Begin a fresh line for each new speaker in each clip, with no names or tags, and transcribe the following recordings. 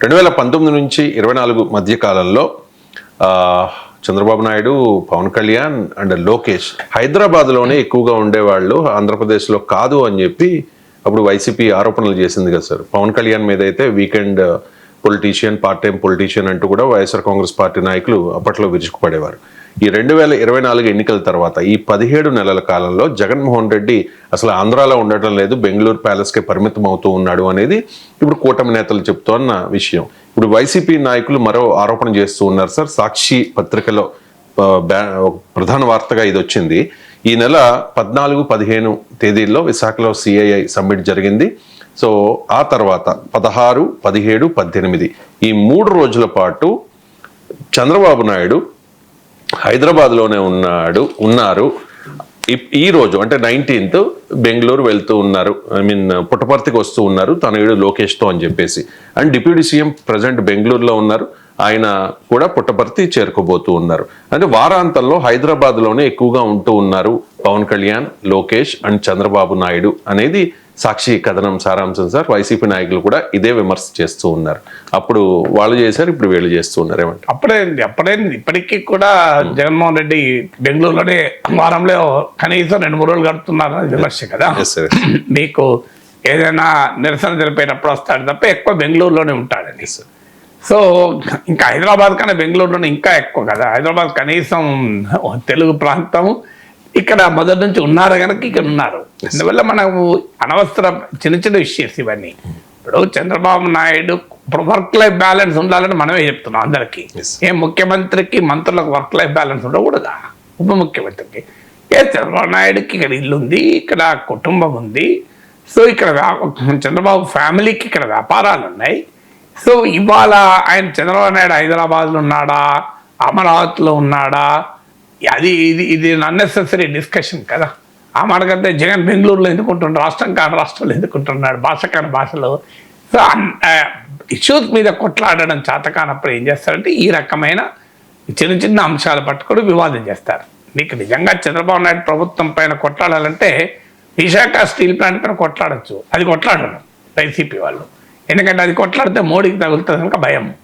రెండు వేల పంతొమ్మిది నుంచి ఇరవై నాలుగు మధ్య కాలంలో చంద్రబాబు నాయుడు పవన్ కళ్యాణ్ అండ్ లోకేష్ హైదరాబాద్లోనే ఎక్కువగా ఉండేవాళ్ళు ఆంధ్రప్రదేశ్లో కాదు అని చెప్పి అప్పుడు వైసీపీ ఆరోపణలు చేసింది కదా సార్. పవన్ కళ్యాణ్ మీద అయితే weekend politician part time politician అంటూ కూడా వైఎస్ఆర్ కాంగ్రెస్ పార్టీ నాయకులు అప్పట్లో విరుచుకుపడేవారు. ఈ రెండు వేల ఇరవై నాలుగు ఎన్నికల తర్వాత ఈ పదిహేడు నెలల కాలంలో జగన్మోహన్ రెడ్డి అసలు ఆంధ్రాలో ఉండటం లేదు బెంగళూరు ప్యాలెస్కే పరిమితం అవుతూ ఉన్నాడు అనేది ఇప్పుడు కూటమి నేతలు చెప్తున్న విషయం. ఇప్పుడు వైసీపీ నాయకులు మరో ఆరోపణ చేస్తూ ఉన్నారు సార్. సాక్షి పత్రికలో బ్యా- ప్రధాన వార్తగా ఇది వచ్చింది. ఈ నెల పద్నాలుగు పదిహేను తేదీల్లో విశాఖలో సిఐఐ సమ్మిట్ జరిగింది. సో ఆ తర్వాత పదహారు పదిహేడు పద్దెనిమిది. ఈ మూడు రోజుల పాటు చంద్రబాబు నాయుడు హైదరాబాద్లోనే ఉన్నాడు ఉన్నారు. ఇప్- ఈ రోజు అంటే నైన్టీన్త్ బెంగళూరు వెళ్తూ ఉన్నారు. ఐ మీన్ పుట్టపర్తికి వస్తూ ఉన్నారు. తనయుడు లోకేష్తో అని చెప్పేసి. అండ్ డిప్యూటీ సీఎం ప్రజెంట్ బెంగళూరులో ఉన్నారు. ఆయన కూడా పుట్టపర్తి చేరుకోబోతూ ఉన్నారు. అంటే వారాంతంలో హైదరాబాద్లోనే ఎక్కువగా ఉంటూ ఉన్నారు పవన్ కళ్యాణ్ లోకేష్ అండ్ చంద్రబాబు నాయుడు అనేది సాక్షి కథనం సారాంశం సార్ వైసీపీ నాయకులు కూడా ఇదే విమర్శ చేస్తూ ఉన్నారు. అప్పుడు వాళ్ళు చేశారు ఇప్పుడు వీళ్ళు చేస్తూ ఉన్నారు ఏమంటారు?
అప్పుడే అప్పుడే ఇప్పటికీ కూడా జగన్మోహన్ రెడ్డి బెంగళూరులోనే వారంలో కనీసం రెండు మూడు రోజులు గడుపుతున్నారు విమర్శ కదా. మీకు ఏదైనా నిరసన తెలిపేటప్పుడు వస్తాడు తప్ప ఎక్కువ బెంగళూరులోనే ఉంటాడని సో ఇంకా హైదరాబాద్ కన్నా బెంగళూరులోనే ఇంకా ఎక్కువ కదా. హైదరాబాద్ కనీసం తెలుగు ప్రాంతం ఇక్కడ మొదటి నుంచి ఉన్నారు కనుక ఇక్కడ ఉన్నారు. అందువల్ల మనము అనవసర చిన్న చిన్న ఇష్యూస్ ఇవన్నీ. ఇప్పుడు చంద్రబాబు నాయుడు ఇప్పుడు వర్క్ లైఫ్ బ్యాలెన్స్ ఉండాలని మనమే చెప్తున్నాం అందరికీ. ఏ ముఖ్యమంత్రికి మంత్రులకు వర్క్ లైఫ్ బ్యాలెన్స్ ఉండకూడదా? ఉప ముఖ్యమంత్రికి. ఏ చంద్రబాబు నాయుడుకి ఇక్కడ ఇల్లు ఉంది ఇక్కడ కుటుంబం ఉంది. సో ఇక్కడ చంద్రబాబు ఫ్యామిలీకి ఇక్కడ వ్యాపారాలు ఉన్నాయి. సో ఇవాళ ఆయన చంద్రబాబు నాయుడు హైదరాబాద్లో ఉన్నాడా? అమరావతిలో ఉన్నాడా? అది ఇది ఇది అన్నెసెసరీ డిస్కషన్ కదా. ఆ మాటకంటే జగన్ బెంగళూరులో ఎందుకుంటున్నాడు? రాష్ట్రం కాని రాష్ట్రంలో ఎందుకుంటున్నాడు? భాష కాని భాషలో. సో ఇష్యూస్ మీద కొట్లాడడం చేత కానప్పుడు ఏం చేస్తారంటే ఈ రకమైన చిన్న చిన్న అంశాలు పట్టుకొని వివాదం చేస్తారు. నీకు నిజంగా చంద్రబాబు నాయుడు ప్రభుత్వం పైన కొట్లాడాలంటే విశాఖ స్టీల్ ప్లాంట్ పైన కొట్లాడచ్చు. అది కొట్లాడడం వైసీపీ వాళ్ళు. ఎందుకంటే అది కొట్లాడితే మోడీకి తగులుతుంది కనుక భయం.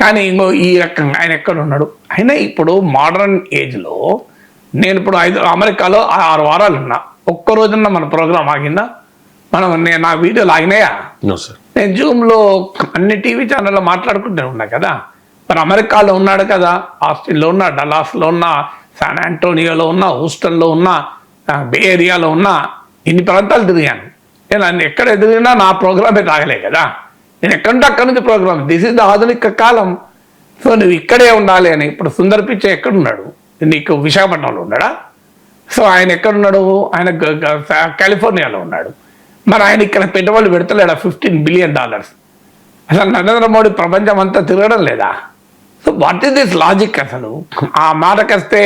కానీ ఇంకో ఈ రకంగా ఆయన ఎక్కడ ఉన్నాడు అయినా ఇప్పుడు మోడర్న్ ఏజ్లో నేను ఇప్పుడు ఐదు అమెరికాలో ఆ- ఆరు వారాలు ఉన్నా. ఒక్క రోజున మన ప్రోగ్రామ్ ఆగిందా? మనం నేను నా వీడియోలు ఆగినాయా? నేను జూమ్లో అన్ని టీవీ ఛానల్లో మాట్లాడుకుంటూ ఉన్నా కదా? మరి అమెరికాలో ఉన్నాడు కదా? ఆస్టిన్లో ఉన్నా డలాస్లో ఉన్నా శాన్ ఆంటోనియోలో ఉన్నా హూస్టన్లో ఉన్నా బే ఏరియాలో ఉన్నా ఇన్ని ప్రాంతాలు తిరిగాను. నేను ఎక్కడ ఎదిగినా నా ప్రోగ్రామే తాగలే కదా? నేను ఎక్కడుంటే అక్కడి నుంచి ప్రోగ్రామ్ దిస్ ఇస్ ద ఆధునిక కాలం. సో నువ్వు ఇక్కడే ఉండాలి అని ఇప్పుడు సుందర్ పిచ్చే ఎక్కడున్నాడు? నీకు విశాఖపట్నంలో ఉన్నాడా? సో ఆయన ఎక్కడున్నాడు? ఆయన కాలిఫోర్నియాలో ఉన్నాడు. మరి ఆయన ఇక్కడ పెట్టుబడులు పెడతలేడా? ఫిఫ్టీన్ బిలియన్ డాలర్స్ అసలు నరేంద్ర మోడీ ప్రపంచం అంతా తిరగడం లేదా? So what is this logic అసలు? ఆ మాటకొస్తే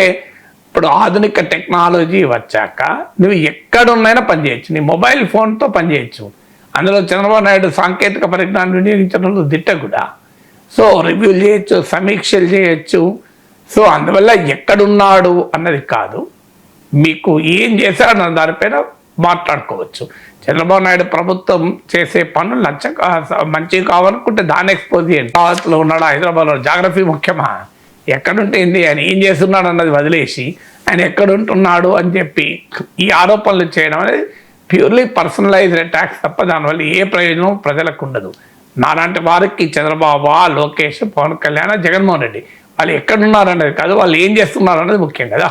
ఇప్పుడు ఆధునిక టెక్నాలజీ వచ్చాక నువ్వు ఎక్కడున్నైనా పనిచేయచ్చు. నీ మొబైల్ ఫోన్తో పనిచేయచ్చు. అందులో చంద్రబాబు నాయుడు సాంకేతిక పరిజ్ఞానం వినియోగించడంలో దిట్ట కూడా. సో రివ్యూలు చేయొచ్చు సమీక్షలు చేయొచ్చు. సో అందువల్ల ఎక్కడున్నాడు అన్నది కాదు. మీకు ఏం చేశాడన్న దానిపైన మాట్లాడుకోవచ్చు. చంద్రబాబు నాయుడు ప్రభుత్వం చేసే పనులు నచ్చ మంచివి కావాలనుకుంటే దాని ఎక్స్పోజ్ చేయండి. అమరావతిలో ఉన్నాడు హైదరాబాద్లో జాగ్రఫీ ముఖ్యమా? ఎక్కడుంటే ఏంది? ఆయన ఏం చేస్తున్నాడు అన్నది వదిలేసి ఆయన ఎక్కడుంటున్నాడు అని చెప్పి ఈ ఆరోపణలు చేయడం అనేది ప్యూర్లీ పర్సనలైజ్డ్ అటాక్స్ తప్ప దానివల్ల ఏ ప్రయోజనం ప్రజలకు ఉండదు నాలాంటి వారికి చంద్రబాబు లోకేష్ పవన్ కళ్యాణ్ జగన్మోహన్ రెడ్డి వాళ్ళు ఎక్కడున్నారు అనేది కాదు వాళ్ళు ఏం చేస్తున్నారు అనేది ముఖ్యం కదా.